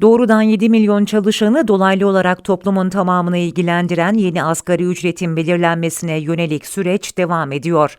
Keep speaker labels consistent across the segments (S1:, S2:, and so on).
S1: Doğrudan 7 milyon çalışanı dolaylı olarak toplumun tamamını ilgilendiren yeni asgari ücretin belirlenmesine yönelik süreç devam ediyor.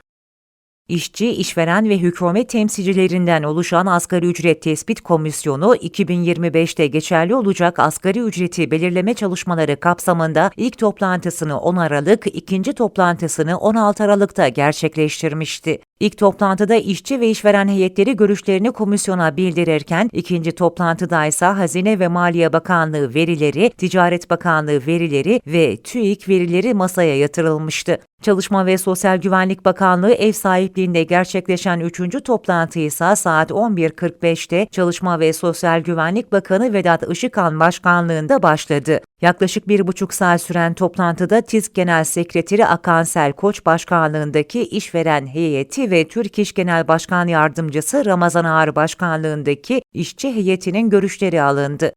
S1: İşçi, işveren ve hükümet temsilcilerinden oluşan Asgari Ücret Tespit Komisyonu 2025'te geçerli olacak asgari ücreti belirleme çalışmaları kapsamında ilk toplantısını 10 Aralık, ikinci toplantısını 16 Aralık'ta gerçekleştirmişti. İlk toplantıda işçi ve işveren heyetleri görüşlerini komisyona bildirirken, ikinci toplantıda ise Hazine ve Maliye Bakanlığı verileri, Ticaret Bakanlığı verileri ve TÜİK verileri masaya yatırılmıştı. Çalışma ve Sosyal Güvenlik Bakanlığı ev sahipliğinde gerçekleşen üçüncü toplantı ise saat 11.45'te Çalışma ve Sosyal Güvenlik Bakanı Vedat Işıkhan başkanlığında başladı. Yaklaşık bir buçuk saat süren toplantıda TİSK Genel Sekreteri Akansel Koç başkanlığındaki işveren heyeti ve Türk İş Genel Başkan Yardımcısı Ramazan Ağar başkanlığındaki işçi heyetinin görüşleri alındı.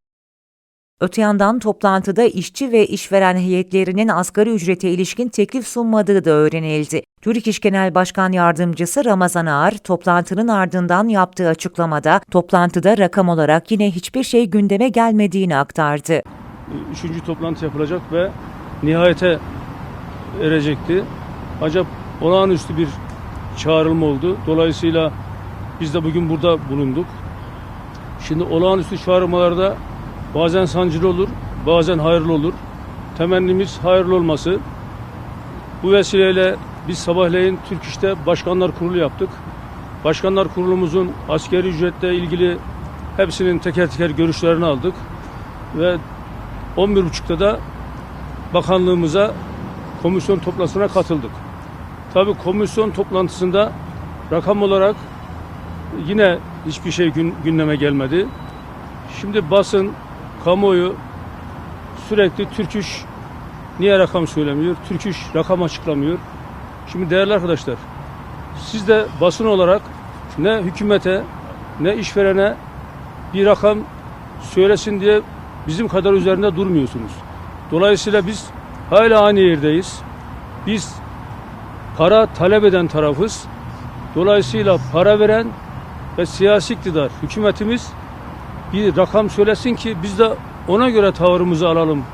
S1: Öte yandan toplantıda işçi ve işveren heyetlerinin asgari ücrete ilişkin teklif sunmadığı da öğrenildi. Türk İş Genel Başkan Yardımcısı Ramazan Ağar, toplantının ardından yaptığı açıklamada, toplantıda rakam olarak yine hiçbir şey gündeme gelmediğini aktardı.
S2: Üçüncü toplantı yapılacak ve nihayete erecekti. Acaba olağanüstü bir çağrılma oldu. Dolayısıyla biz de bugün burada bulunduk. Şimdi olağanüstü çağrılmalarda bazen sancılı olur, bazen hayırlı olur. Temennimiz hayırlı olması. Bu vesileyle biz sabahleyin Türk İş'te Başkanlar Kurulu yaptık. Başkanlar Kurulumuzun askeri ücretle ilgili hepsinin teker teker görüşlerini aldık. Ve 11.30'da da bakanlığımıza komisyon toplantısına katıldık. Tabii komisyon toplantısında rakam olarak yine hiçbir şey gün, gündeme gelmedi. Şimdi basın, kamuoyu sürekli Türk İş niye rakam söylemiyor? Türk İş rakam açıklamıyor. Şimdi değerli arkadaşlar, siz de basın olarak ne hükümete ne işverene bir rakam söylesin diye bizim kadar üzerinde durmuyorsunuz. Dolayısıyla biz hala aynı yerdeyiz. Biz para talep eden tarafız. Dolayısıyla para veren ve siyasi iktidar hükümetimiz bir rakam söylesin ki biz de ona göre tavırımızı alalım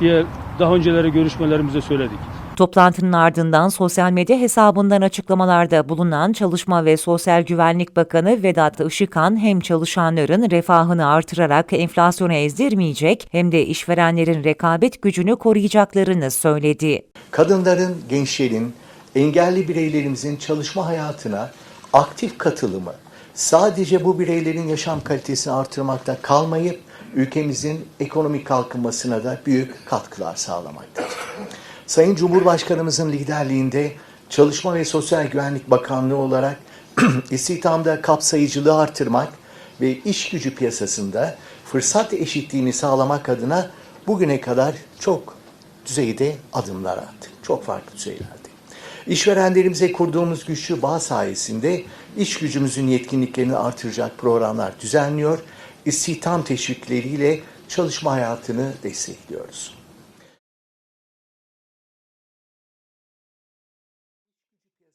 S2: diye daha önceleri görüşmelerimizde söyledik.
S1: Toplantının ardından sosyal medya hesabından açıklamalarda bulunan Çalışma ve Sosyal Güvenlik Bakanı Vedat Işıkhan hem çalışanların refahını artırarak enflasyonu ezdirmeyecek hem de işverenlerin rekabet gücünü koruyacaklarını söyledi.
S3: kadınların, gençlerin, engelli bireylerimizin çalışma hayatına aktif katılımı sadece bu bireylerin yaşam kalitesini artırmakta kalmayıp ülkemizin ekonomik kalkınmasına da büyük katkılar sağlamaktadır. Sayın Cumhurbaşkanımızın liderliğinde Çalışma ve Sosyal Güvenlik Bakanlığı olarak istihdamda kapsayıcılığı artırmak ve iş gücü piyasasında fırsat eşitliğini sağlamak adına bugüne kadar çok düzeyde adımlar attık. Çok farklı düzeylerde. İşverenlerimize kurduğumuz güçlü bağ sayesinde iş gücümüzün yetkinliklerini artıracak programlar düzenliyor, istihdam teşvikleriyle çalışma hayatını destekliyoruz.